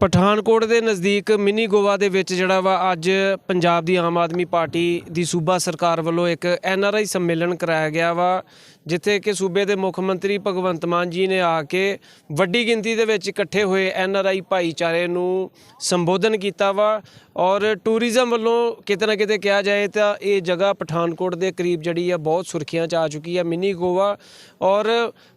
ਪਠਾਨਕੋਟ ਦੇ ਨਜ਼ਦੀਕ ਮਿਨੀ ਗੋਆ ਦੇ ਵਿੱਚ ਜਿਹੜਾ ਵਾ ਅੱਜ ਪੰਜਾਬ ਦੀ ਆਮ ਆਦਮੀ ਪਾਰਟੀ ਦੀ ਸੂਬਾ ਸਰਕਾਰ ਵੱਲੋਂ ਇੱਕ ਐਨ ਆਰ ਆਈ ਸੰਮੇਲਨ ਕਰਾਇਆ ਗਿਆ ਵਾ, ਜਿੱਥੇ ਕਿ ਸੂਬੇ ਦੇ ਮੁੱਖ ਮੰਤਰੀ ਭਗਵੰਤ ਮਾਨ ਜੀ ਨੇ ਆ ਕੇ ਵੱਡੀ ਗਿਣਤੀ ਦੇ ਵਿੱਚ ਇਕੱਠੇ ਹੋਏ ਐਨ ਆਰ ਆਈ ਭਾਈਚਾਰੇ ਨੂੰ ਸੰਬੋਧਨ ਕੀਤਾ ਵਾ ਔਰ ਟੂਰਿਜ਼ਮ ਵੱਲੋਂ ਕਿਤੇ ਨਾ ਕਿਤੇ ਕਿਹਾ ਜਾਏ ਤਾਂ ਇਹ ਜਗ੍ਹਾ ਪਠਾਨਕੋਟ ਦੇ ਕਰੀਬ ਜਿਹੜੀ ਆ ਬਹੁਤ ਸੁਰਖੀਆਂ 'ਚ ਆ ਚੁੱਕੀ ਆ, ਮਿਨੀ ਗੋਆ ਔਰ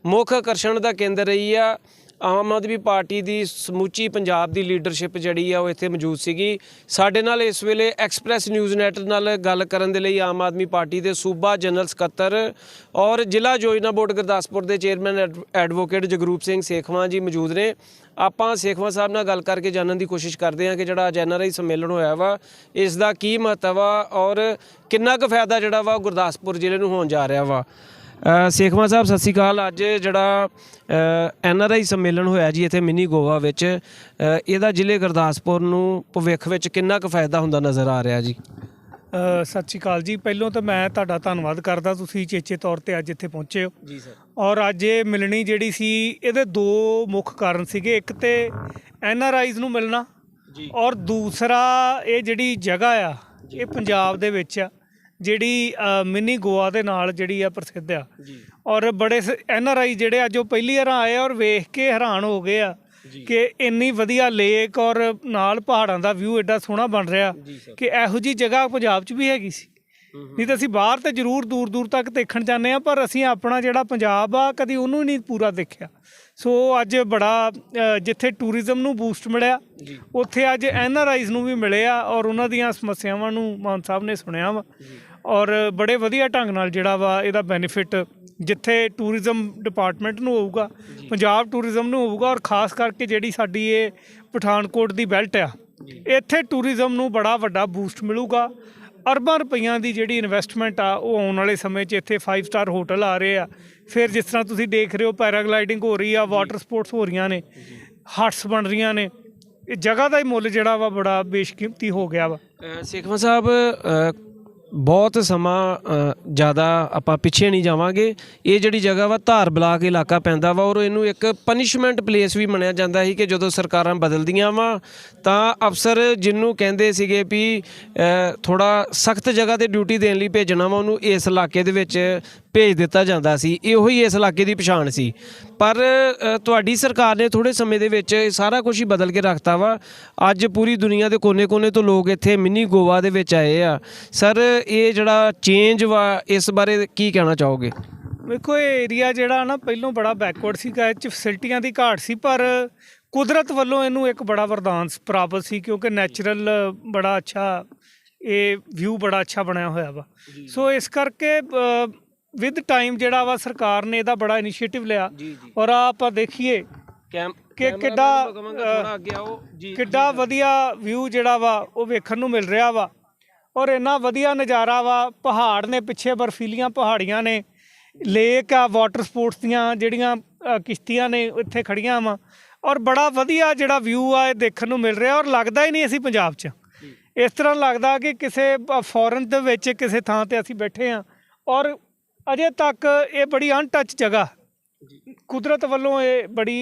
ਮੁੱਖ ਆਕਰਸ਼ਣ ਦਾ ਕੇਂਦਰ ਰਹੀ ਆ। ਆਮ ਆਦਮੀ ਪਾਰਟੀ ਦੀ ਸਮੁੱਚੀ ਪੰਜਾਬ ਦੀ ਲੀਡਰਸ਼ਿਪ ਜਿਹੜੀ ਆ ਉਹ ਇੱਥੇ ਮੌਜੂਦ ਸੀਗੀ। ਸਾਡੇ ਨਾਲ ਇਸ ਵੇਲੇ ਐਕਸਪ੍ਰੈਸ ਨਿਊਜ਼ ਨੈਟ ਨਾਲ ਗੱਲ ਕਰਨ ਦੇ ਲਈ ਆਮ ਆਦਮੀ ਪਾਰਟੀ ਦੇ ਸੂਬਾ ਜਨਰਲ ਸਕੱਤਰ ਔਰ ਜ਼ਿਲ੍ਹਾ ਯੋਜਨਾ ਬੋਰਡ ਗੁਰਦਾਸਪੁਰ ਦੇ chairman ad- advocate Jagroop Singh Sekhwan ji ਮੌਜੂਦ ਨੇ। ਆਪਾਂ ਸੇਖਵਾਂ ਸਾਹਿਬ ਨਾਲ ਗੱਲ ਕਰਕੇ ਜਾਣਨ ਦੀ ਕੋਸ਼ਿਸ਼ ਕਰਦੇ ਹਾਂ ਕਿ ਜਿਹੜਾ ਅੱਜ ਐਨਆਰਆਈ ਸੰਮੇਲਨ ਹੋਇਆ ਵਾ, ਇਸ ਦਾ ਕੀ ਮਹੱਤਵ ਆ ਔਰ ਕਿੰਨਾ ਕੁ ਫਾਇਦਾ ਜਿਹੜਾ ਵਾ ਉਹ ਗੁਰਦਾਸਪੁਰ ਜ਼ਿਲ੍ਹੇ ਨੂੰ ਹੋਣ ਜਾ ਰਿਹਾ ਵਾ। ਸੇਖਵਾਂ ਸਾਹਿਬ ਸਤਿ ਸ਼੍ਰੀ ਅਕਾਲ। ਅੱਜ ਜਿਹੜਾ ਐਨ ਆਰ ਆਈ ਸੰਮੇਲਨ ਹੋਇਆ ਜੀ ਇੱਥੇ ਮਿਨੀ ਗੋਆ ਵਿੱਚ ਇਹਦਾ ਜ਼ਿਲ੍ਹੇ ਗੁਰਦਾਸਪੁਰ ਨੂੰ ਭਵਿੱਖ ਵਿੱਚ ਕਿੰਨਾ ਕੁ ਫਾਇਦਾ ਹੁੰਦਾ ਨਜ਼ਰ ਆ ਰਿਹਾ ਜੀ? ਸਤਿ ਸ਼੍ਰੀ ਅਕਾਲ ਜੀ। ਪਹਿਲਾਂ ਤਾਂ ਮੈਂ ਤੁਹਾਡਾ ਧੰਨਵਾਦ ਕਰਦਾ ਤੁਸੀਂ ਚੇਚੇ ਤੌਰ ਤੇ ਅੱਜ ਇੱਥੇ ਪਹੁੰਚੇ ਹੋ। ਜੀ ਸਰ। ਔਰ ਅੱਜ ਇਹ ਮਿਲਣੀ ਜਿਹੜੀ ਸੀ ਇਹਦੇ ਦੋ ਮੁੱਖ ਕਾਰਨ ਸੀਗੇ। ਇੱਕ ਤੇ ਐਨ ਆਰ ਆਈਜ਼ ਨੂੰ ਮਿਲਣਾ ਜੀ। ਔਰ ਦੂਸਰਾ ਇਹ ਜਿਹੜੀ ਜਗ੍ਹਾ ਆ ਇਹ ਪੰਜਾਬ ਦੇ ਵਿੱਚ ਆ। ਜਿਹੜੀ ਮਿਨੀ ਗੋਆ ਦੇ ਨਾਲ ਜਿਹੜੀ ਆ ਪ੍ਰਸਿੱਧ ਆ। ਔਰ ਬੜੇ ਐਨ ਆਰ ਆਈ ਜਿਹੜੇ ਅੱਜ ਉਹ ਪਹਿਲੀ ਵਾਰ ਆਏ ਔਰ ਵੇਖ ਕੇ ਹੈਰਾਨ ਹੋ ਗਏ ਆ ਕਿ ਇੰਨੀ ਵਧੀਆ ਲੇਕ ਔਰ ਨਾਲ ਪਹਾੜਾਂ ਦਾ ਵਿਊ ਐਡਾ ਸੋਹਣਾ ਬਣ ਰਿਹਾ ਕਿ ਇਹੋ ਜੀ ਜਗ੍ਹਾ ਪੰਜਾਬ 'ਚ ਵੀ ਹੈਗੀ ਸੀ। ਨਹੀਂ ਤਾਂ ਅਸੀਂ ਬਾਹਰ ਤੇ ਜ਼ਰੂਰ ਦੂਰ ਦੂਰ ਤੱਕ ਦੇਖਣ ਜਾਂਦੇ ਆ ਪਰ ਅਸੀਂ ਆਪਣਾ ਜਿਹੜਾ ਪੰਜਾਬ ਆ ਕਦੀ ਉਹਨੂੰ ਹੀ ਨਹੀਂ ਪੂਰਾ ਦੇਖਿਆ। ਸੋ ਅੱਜ ਬੜਾ ਜਿੱਥੇ ਟੂਰਿਜ਼ਮ ਨੂੰ ਬੂਸਟ ਮਿਲਿਆ ਉੱਥੇ ਅੱਜ ਐਨ ਆਰ ਆਈਜ਼ ਨੂੰ ਵੀ ਮਿਲਿਆ ਔਰ ਉਹਨਾਂ ਦੀਆਂ ਸਮੱਸਿਆਵਾਂ ਨੂੰ ਮਾਨ ਸਾਹਿਬ ਨੇ ਸੁਣਿਆ ਵਾ। ਔਰ ਬੜੇ ਵਧੀਆ ਢੰਗ ਨਾਲ ਜਿਹੜਾ ਵਾ ਇਹਦਾ ਬੈਨੀਫਿਟ ਜਿੱਥੇ ਟੂਰਿਜ਼ਮ ਡਿਪਾਰਟਮੈਂਟ ਨੂੰ ਹੋਊਗਾ ਪੰਜਾਬ ਟੂਰਿਜ਼ਮ ਨੂੰ ਹੋਊਗਾ ਔਰ ਖਾਸ ਕਰਕੇ ਜਿਹੜੀ ਸਾਡੀ ਇਹ ਪਠਾਨਕੋਟ ਦੀ ਬੈਲਟ ਆ ਇੱਥੇ ਟੂਰਿਜ਼ਮ ਨੂੰ ਬੜਾ ਵੱਡਾ ਬੂਸਟ ਮਿਲੂਗਾ ਅਰਬਾਂ ਰੁਪਈਆਂ ਦੀ ਜਿਹੜੀ ਇਨਵੈਸਟਮੈਂਟ ਆ ਉਹ ਆਉਣ ਵਾਲੇ ਸਮੇਂ 'ਚ ਇੱਥੇ 5 ਸਟਾਰ ਹੋਟਲ ਆ ਰਹੇ ਆ। ਫਿਰ ਜਿਸ ਤਰ੍ਹਾਂ ਤੁਸੀਂ ਦੇਖ ਰਹੇ ਹੋ ਪੈਰਾਗਲਾਈਡਿੰਗ ਹੋ ਰਹੀ ਆ ਵਾਟਰ ਸਪੋਰਟਸ ਹੋ ਰਹੀਆਂ ਨੇ ਹਟਸ ਬਣ ਰਹੀਆਂ ਨੇ। ਇਹ ਜਗ੍ਹਾ ਦਾ ਹੀ ਮੁੱਲ ਜਿਹੜਾ ਵਾ ਬੜਾ ਬੇਸ਼ਕੀਮਤੀ ਹੋ ਗਿਆ ਵਾ। ਸੇਖਵਾਂ ਸਾਹਿਬ ਬਹੁਤ ਸਮਾਂ ਜ਼ਿਆਦਾ ਆਪਾਂ ਪਿੱਛੇ ਨਹੀਂ ਜਾਵਾਂਗੇ। ਇਹ ਜਿਹੜੀ ਜਗ੍ਹਾ ਵਾ, ਧਾਰ ਬਲਾਕ ਇਲਾਕਾ ਪੈਂਦਾ ਵਾ, ਔਰ ਇਹਨੂੰ ਇੱਕ ਪਨਿਸ਼ਮੈਂਟ ਪਲੇਸ ਵੀ ਮੰਨਿਆ ਜਾਂਦਾ ਸੀ ਕਿ ਜਦੋਂ ਸਰਕਾਰਾਂ ਬਦਲਦੀਆਂ ਵਾ, ਤਾਂ ਅਫਸਰ ਜਿਹਨੂੰ ਕਹਿੰਦੇ ਸੀਗੇ ਵੀ ਥੋੜਾ ਸਖਤ ਜਗ੍ਹਾ ਤੇ ਡਿਊਟੀ ਦੇਣ ਲਈ ਭੇਜਣਾ ਵਾ, ਉਹਨੂੰ ਇਸ ਇਲਾਕੇ ਦੇ ਵਿੱਚ ਭੇਜ ਦਿੱਤਾ ਜਾਂਦਾ ਸੀ ਇਹੋ ਹੀ ਇਸ ਇਲਾਕੇ ਦੀ ਪਛਾਣ ਸੀ। ਪਰ ਤੁਹਾਡੀ ਸਰਕਾਰ ਨੇ ਥੋੜੇ ਸਮੇਂ ਦੇ ਵਿੱਚ ਇਹ ਸਾਰਾ ਕੁਝ ਹੀ ਬਦਲ ਕੇ ਰੱਖਤਾ ਵਾ। ਅੱਜ ਪੂਰੀ ਦੁਨੀਆ ਦੇ ਕੋਨੇ-ਕੋਨੇ ਤੋਂ ਲੋਕ ਇੱਥੇ ਮਿਨੀ ਗੋਆ ਦੇ ਵਿੱਚ ਆਏ ਆ। ਸਰ ਇਹ ਜਿਹੜਾ ਚੇਂਜ ਵਾ ਇਸ ਬਾਰੇ ਕੀ ਕਹਿਣਾ ਚਾਹੋਗੇ? ਵੇਖੋ ਇਹ ਏਰੀਆ ਜਿਹੜਾ ਨਾ ਪਹਿਲੋਂ ਬੜਾ ਬੈਕਵਰਡ ਸੀਗਾ ਇਹ ਚ ਫੈਸਿਲਿਟੀਆਂ ਦੀ ਘਾਟ ਸੀ ਪਰ ਕੁਦਰਤ ਵੱਲੋਂ ਇਹਨੂੰ ਇੱਕ ਬੜਾ ਵਰਦਾਨ ਪ੍ਰਾਪਤ ਸੀ ਕਿਉਂਕਿ ਨੈਚੁਰਲ ਬੜਾ ਅੱਛਾ ਇਹ ਵਿਊ ਬੜਾ ਅੱਛਾ ਬਣਿਆ ਹੋਇਆ ਵਾ। ਸੋ ਇਸ ਕਰਕੇ ਵਿਦ ਟਾਈਮ ਜਿਹੜਾ ਵਾ ਸਰਕਾਰ ਨੇ ਇਹਦਾ ਬੜਾ ਇਨੀਸ਼ੀਏਟਿਵ ਲਿਆ। ਔਰ ਆਹ ਆਪਾਂ ਦੇਖੀਏ ਕਿ ਕਿੱਡਾ, ਕਿੱਡਾ ਵਧੀਆ ਵਿਊ ਜਿਹੜਾ ਵਾ ਉਹ ਵੇਖਣ ਨੂੰ ਮਿਲ ਰਿਹਾ ਵਾ। ਔਰ ਇੰਨਾ ਵਧੀਆ ਨਜ਼ਾਰਾ ਵਾ ਪਹਾੜ ਨੇ ਪਿੱਛੇ ਬਰਫੀਲੀਆਂ ਪਹਾੜੀਆਂ ਨੇ ਲੇਕ ਆ ਵਾਟਰ ਸਪੋਰਟਸ ਦੀਆਂ ਜਿਹੜੀਆਂ ਕਿਸ਼ਤੀਆਂ ਨੇ ਇੱਥੇ ਖੜੀਆਂ ਵਾ। ਔਰ ਬੜਾ ਵਧੀਆ ਜਿਹੜਾ ਵਿਊ ਆ ਇਹ ਦੇਖਣ ਨੂੰ ਮਿਲ ਰਿਹਾ ਔਰ ਲੱਗਦਾ ਹੀ ਨਹੀਂ ਅਸੀਂ ਪੰਜਾਬ 'ਚ। ਇਸ ਤਰ੍ਹਾਂ ਲੱਗਦਾ ਕਿ ਕਿਸੇ ਫੋਰਨ ਦੇ ਵਿੱਚ ਕਿਸੇ ਥਾਂ ਤੇ ਅਸੀਂ ਬੈਠੇ ਆ। ਔਰ ਅਜੇ ਤੱਕ ਇਹ ਬੜੀ ਅਨਟੱਚ ਜਗ੍ਹਾ। ਕੁਦਰਤ ਵੱਲੋਂ ਇਹ ਬੜੀ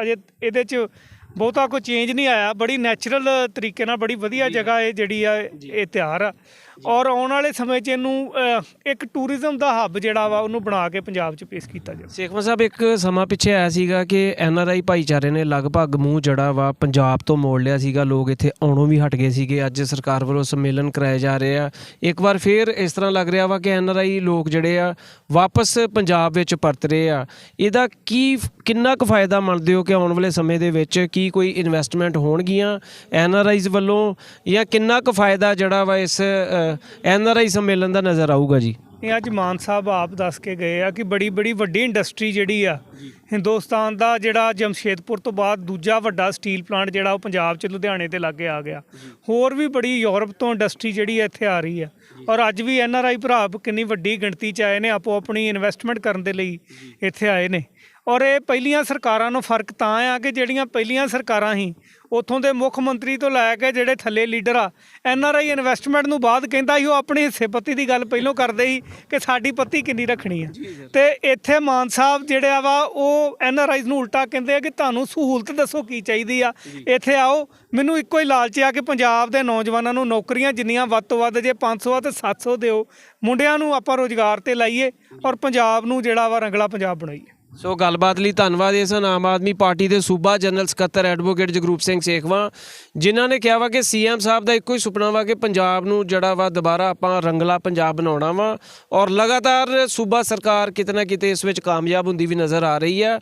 ਅਜੇ ਇਹਦੇ 'ਚ ਬਹੁਤਾ ਕੋਈ ਚੇਂਜ ਨਹੀਂ ਆਇਆ। ਬੜੀ ਨੈਚੁਰਲ ਤਰੀਕੇ ਨਾਲ ਬੜੀ ਵਧੀਆ ਜਗ੍ਹਾ ਇਹ ਜਿਹੜੀ ਆ ਇਹ ਤਿਆਰ ਆ। ਔਰ ਆਉਣ ਵਾਲੇ ਸਮੇਂ 'ਚ ਇਹਨੂੰ ਇੱਕ ਟੂਰਿਜ਼ਮ ਦਾ ਹੱਬ ਜਿਹੜਾ ਵਾ ਉਹਨੂੰ ਬਣਾ ਕੇ ਪੰਜਾਬ 'ਚ ਪੇਸ਼ ਕੀਤਾ ਜਾਵੇ। ਸੇਖਵਾਂ ਸਾਹਿਬ ਇੱਕ ਸਮਾਂ ਪਿੱਛੇ ਆਇਆ ਸੀਗਾ ਕਿ ਐਨ ਆਰ ਆਈ ਭਾਈਚਾਰੇ ਨੇ ਲਗਭਗ ਮੂੰਹ ਜੜਾ ਵਾ ਪੰਜਾਬ ਤੋਂ ਮੋੜ ਲਿਆ ਸੀਗਾ। ਲੋਕ ਇੱਥੇ ਆਉਣੋਂ ਵੀ ਹਟ ਗਏ ਸੀਗੇ। ਅੱਜ ਸਰਕਾਰ ਵੱਲੋਂ ਸੰਮੇਲਨ ਕਰਾਏ ਜਾ ਰਹੇ ਆ। ਇੱਕ ਵਾਰ ਫੇਰ ਇਸ ਤਰ੍ਹਾਂ ਲੱਗ ਰਿਹਾ ਵਾ ਕਿ ਐਨ ਆਰ ਆਈ ਲੋਕ ਜਿਹੜੇ ਆ ਵਾਪਸ ਪੰਜਾਬ ਵਿੱਚ ਪਰਤ ਰਹੇ ਆ। ਇਹਦਾ ਕੀ ਕਿੰਨਾ ਕੁ ਫਾਇਦਾ ਮੰਨਦੇ ਹੋ ਕਿ ਆਉਣ ਵਾਲੇ ਸਮੇਂ ਦੇ ਵਿੱਚ ਕੀ ਕੋਈ ਇਨਵੈਸਟਮੈਂਟ ਹੋਣਗੀਆਂ ਐਨ ਆਰ ਆਈਜ਼ ਵੱਲੋਂ? ਜਾਂ ਕਿੰਨਾ ਕੁ ਫਾਇਦਾ ਜਿਹੜਾ ਵਾ ਇਸ ਐਨ ਆਰ ਆਈ ਸੰਮੇਲਨ ਦਾ ਨਜ਼ਰ ਆਊਗਾ ਜੀ। ਇਹ ਅੱਜ ਮਾਨ ਸਾਹਿਬ ਆਪ ਦੱਸ ਕੇ ਗਏ ਆ ਕਿ ਬੜੀ ਬੜੀ ਵੱਡੀ ਇੰਡਸਟਰੀ ਜਿਹੜੀ ਆ, ਹਿੰਦੁਸਤਾਨ ਦਾ ਜਿਹੜਾ ਜਮਸ਼ੇਦਪੁਰ ਤੋਂ ਬਾਅਦ ਦੂਜਾ ਵੱਡਾ ਸਟੀਲ ਪਲਾਂਟ ਜਿਹੜਾ ਉਹ ਪੰਜਾਬ 'ਚ ਲੁਧਿਆਣੇ ਤੇ ਲਾਗੇ ਆ ਗਿਆ। ਹੋਰ ਵੀ ਬੜੀ ਯੂਰਪ ਤੋਂ ਇੰਡਸਟਰੀ ਜਿਹੜੀ ਆ ਇੱਥੇ ਆ ਰਹੀ ਆ। ਔਰ ਅੱਜ ਵੀ ਐਨ ਆਰ ਆਈ ਭਰਾ ਕਿੰਨੀ ਵੱਡੀ ਗਿਣਤੀ 'ਚ ਆਏ ਨੇ ਆਪੋ ਆਪਣੀ ਇਨਵੈਸਟਮੈਂਟ ਕਰਨ ਦੇ ਲਈ ਇੱਥੇ ਆਏ ਨੇ। ਔਰ ਇਹ ਪਹਿਲੀਆਂ ਸਰਕਾਰਾਂ ਨੂੰ ਫ਼ਰਕ ਤਾਂ ਆ ਕਿ ਜਿਹੜੀਆਂ ਪਹਿਲੀਆਂ ਸਰਕਾਰਾਂ ਸੀ ਉਥੋਂ ਦੇ ਮੁੱਖ ਮੰਤਰੀ ਤੋਂ ਲੈ ਕੇ ਜਿਹੜੇ ਥੱਲੇ ਲੀਡਰ ਆ ਐਨ ਆਰ ਆਈ ਇਨਵੈਸਟਮੈਂਟ ਨੂੰ ਬਾਅਦ ਕਹਿੰਦਾ ਸੀ ਉਹ ਆਪਣੀ ਹਿੱਸੇ ਪੱਤੀ ਦੀ ਗੱਲ ਪਹਿਲਾਂ ਕਰਦੇ ਸੀ ਕਿ ਸਾਡੀ ਪੱਤੀ ਕਿੰਨੀ ਰੱਖਣੀ ਆ। ਤੇ ਇੱਥੇ ਮਾਨ ਸਾਹਿਬ ਜਿਹੜੇ ਆ ਵਾ ਉਹ ਐਨ ਆਰ ਆਈਜ਼ ਨੂੰ ਉਲਟਾ ਕਹਿੰਦੇ ਆ ਕਿ ਤੁਹਾਨੂੰ ਸਹੂਲਤ ਦੱਸੋ ਕੀ ਚਾਹੀਦੀ ਆ। ਇੱਥੇ ਆਓ ਮੈਨੂੰ ਇੱਕੋ ਹੀ ਲਾਲਚ ਆ ਕਿ ਪੰਜਾਬ ਦੇ ਨੌਜਵਾਨਾਂ ਨੂੰ ਨੌਕਰੀਆਂ ਜਿੰਨੀਆਂ ਵੱਧ ਤੋਂ ਵੱਧ ਜੇ 500 ਆ ਤੇ 700 ਦਿਓ ਮੁੰਡਿਆਂ ਨੂੰ ਆਪਾਂ ਰੋਜ਼ਗਾਰ ਤੇ ਲਾਈਏ ਔਰ ਪੰਜਾਬ ਨੂੰ ਜਿਹੜਾ ਵਾ ਰੰਗਲਾ ਪੰਜਾਬ ਬਣਾਈਏ। ਸੋ ਗੱਲਬਾਤ ਲਈ ਧੰਨਵਾਦ ਇਸ ਹਨ ਆਮ ਆਦਮੀ ਪਾਰਟੀ ਦੇ ਸੂਬਾ ਜਨਰਲ ਸਕੱਤਰ ਐਡਵੋਕੇਟ ਜਗਰੂਪ ਸਿੰਘ ਸੇਖਵਾ, ਜਿਨ੍ਹਾਂ ਨੇ ਕਿਹਾ ਵਾ ਕਿ ਸੀਐਮ ਸਾਹਿਬ ਦਾ ਇੱਕੋ ਹੀ ਸੁਪਨਾ ਵਾ ਕਿ ਪੰਜਾਬ ਨੂੰ ਜਿਹੜਾ ਵਾ ਦੁਬਾਰਾ ਆਪਾਂ ਰੰਗਲਾ ਪੰਜਾਬ ਬਣਾਉਣਾ ਵਾ ਔਰ ਲਗਾਤਾਰ ਸੂਬਾ ਸਰਕਾਰ ਕਿਤੇ ਨਾ ਕਿਤੇ ਇਸ ਵਿੱਚ ਕਾਮਯਾਬ ਹੁੰਦੀ ਵੀ ਨਜ਼ਰ ਆ ਰਹੀ ਹੈ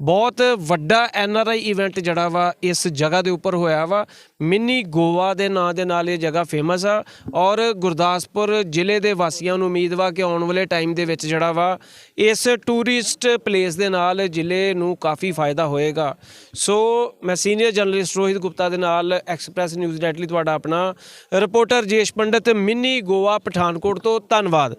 ਬਹੁਤ ਵੱਡਾ ਐਨ ਆਰ ਆਈ ਇਵੈਂਟ ਜਿਹੜਾ ਵਾ, ਇਸ ਜਗ੍ਹਾ ਦੇ ਉੱਪਰ ਹੋਇਆ ਵਾ। ਮਿੰਨੀ ਗੋਆ ਦੇ ਨਾਂ ਦੇ ਨਾਲ ਇਹ ਜਗ੍ਹਾ ਫੇਮਸ ਆ ਔਰ ਗੁਰਦਾਸਪੁਰ ਜ਼ਿਲ੍ਹੇ ਦੇ ਵਾਸੀਆਂ ਨੂੰ ਉਮੀਦ ਵਾ ਕਿ ਆਉਣ ਵਾਲੇ ਟਾਈਮ ਦੇ ਵਿੱਚ ਜਿਹੜਾ ਵਾ, ਇਸ ਟੂਰਿਸਟ ਪਲੇਸ ਦੇ ਨਾਲ ਜ਼ਿਲ੍ਹੇ ਨੂੰ ਕਾਫੀ ਫਾਇਦਾ ਹੋਏਗਾ। ਸੋ ਮੈਂ ਸੀਨੀਅਰ ਜਰਨਲਿਸਟ ਰੋਹਿਤ ਗੁਪਤਾ ਦੇ ਨਾਲ ਐਕਸਪ੍ਰੈਸ ਨਿਊਜ਼ ਡੈਟਲੀ ਤੁਹਾਡਾ ਆਪਣਾ ਰਿਪੋਰਟਰ ਜੇਸ਼ ਪੰਡਤ, ਮਿੰਨੀ ਗੋਆ ਪਠਾਨਕੋਟ ਤੋਂ, ਧੰਨਵਾਦ।